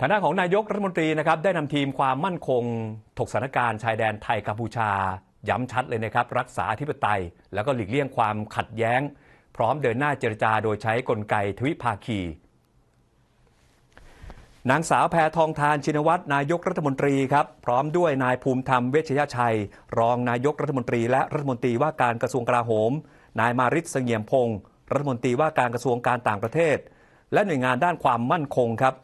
ทางด้านของนายกรัฐมนตรีนะครับได้นำทีมความมั่นคง ถกสถานการณ์ชายแดนไทยกัมพูชา ย้ำชัดเลยนะครับ รักษาอธิปไตย แล้วก็หลีกเลี่ยงความขัดแย้ง พร้อมเดินหน้าเจรจาโดยใช้กลไกทวิภาคี นางสาวแพทองทานชินวัตรนายกรัฐมนตรีครับพร้อมด้วยนายภูมิธรรมเวชยชัย รองนายกรัฐมนตรี และรัฐมนตรีว่าการกระทรวงกลาโหม นายมาริศเสงี่ยมพงศ์รัฐมนตรีว่าการกระทรวงการต่างประเทศ และหน่วยงานด้านความมั่นคงครับ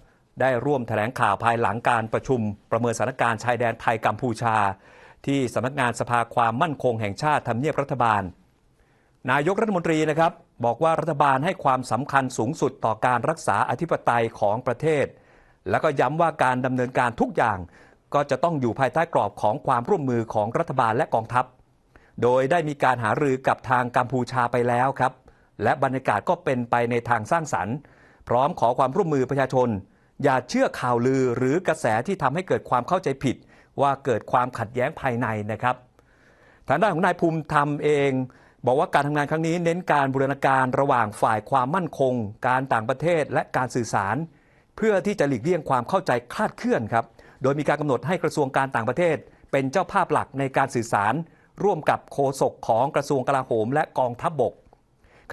ได้ร่วมแถลงข่าวภายหลังการประชุม ประเมินสถานการณ์ชายแดนไทยกัมพูชา ที่สำนักงานสภาความมั่นคงแห่งชาติทำเนียบรัฐบาล นายกรัฐมนตรีนะครับบอกว่ารัฐบาลให้ความสำคัญสูงสุดต่อการรักษาอธิปไตยของประเทศ แล้วก็ย้ำว่าการดำเนินการทุกอย่าง ก็จะต้องอยู่ภายใต้กรอบของความร่วมมือของรัฐบาลและกองทัพ โดยได้มีการหารือกับทางกัมพูชาไปแล้วครับ และบรรยากาศก็เป็นไปในทางสร้างสรรค์ พร้อมขอความร่วมมือประชาชน อย่าเชื่อข่าวลือหรือกระแสที่ทำให้เกิดความเข้าใจผิด ว่าเกิดความขัดแย้งภายในนะครับ ทางด้านของนายภูมิธรรมเอง บอกว่าการทำงานครั้งนี้เน้นการบูรณาการระหว่างฝ่ายความมั่นคง การต่างประเทศและการสื่อสาร เพื่อที่จะหลีกเลี่ยงความเข้าใจคลาดเคลื่อนครับ โดยมีการกำหนดให้กระทรวงการต่างประเทศ เป็นเจ้าภาพหลักในการสื่อสาร ร่วมกับโฆษกของกระทรวงกลาโหม และกองทัพบบก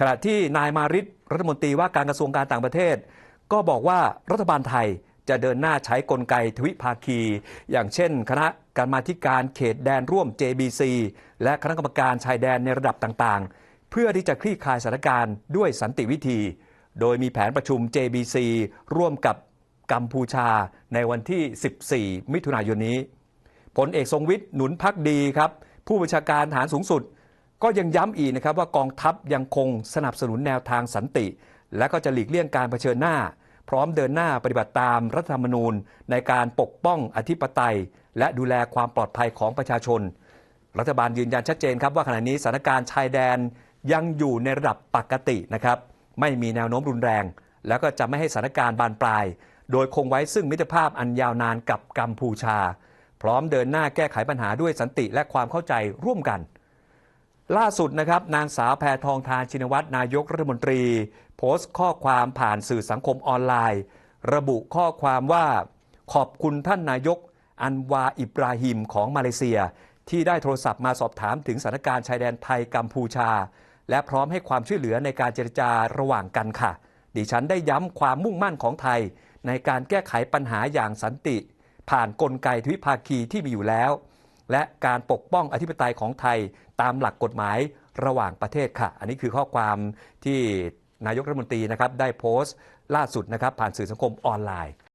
ขณะที่นายมาริศรัฐมนตรีว่าการกระทรวงการต่างประเทศ ก็บอกว่ารัฐบาลไทยจะเดินหน้าใช้กลไกทวิภาคี อย่างเช่น คณะกรรมาธิการเขตแดนร่วม JBC และคณะกรรมการชายแดนในระดับต่างๆ เพื่อที่จะคลี่คลายสถานการณ์ด้วยสันติวิธี โดยมีแผนประชุม JBC ร่วมกับกัมพูชาในวันที่ 14 มิถุนายนนี้พลเอกทรงวิทย์หนุนพักดีครับ ผู้บัญชาการทหารสูงสุด ก็ยังย้ำอีกนะครับว่ากองทัพยังคงสนับสนุนแนวทางสันติ และก็จะหลีกเลี่ยงการเผชิญหน้า พร้อมเดินหน้าปฏิบัติตามรัฐธรรมนูญ ในการปกป้องอธิปไตย และดูแลความปลอดภัยของประชาชน รัฐบาลยืนยันชัดเจนครับว่าขณะนี้สถานการณ์ชายแดนยังอยู่ในระดับปกตินะครับไม่มีแนวโน้มรุนแรง แล้วก็จะไม่ให้สถานการณ์บานปลาย โดยคงไว้ซึ่งมิตรภาพอันยาวนานกับกัมพูชา พร้อมเดินหน้าแก้ไขปัญหาด้วยสันติและความเข้าใจร่วมกัน ล่าสุดนะครับ นางสาวแพทองทานชินวัตรนายกรัฐมนตรี โพสต์ข้อความผ่านสื่อสังคมออนไลน์ ระบุข้อความว่า ขอบคุณท่านนายก อันวาอิบราฮิมของมาเลเซีย ที่ได้โทรศัพท์มาสอบถามถึงสถานการณ์ชายแดนไทยกัมพูชา และพร้อมให้ความช่วยเหลือในการเจรจาระหว่างกันค่ะ ดิฉันได้ย้ำความมุ่งมั่นของไทย ในการแก้ไขปัญหาอย่างสันติ ผ่านกลไกทวิภาคีที่มีอยู่แล้ว และการปกป้องอธิปไตยของไทยตามหลักกฎหมายระหว่างประเทศค่ะ อันนี้คือข้อความที่นายกรัฐมนตรีนะครับได้โพสต์ล่าสุดนะครับผ่านสื่อสังคมออนไลน์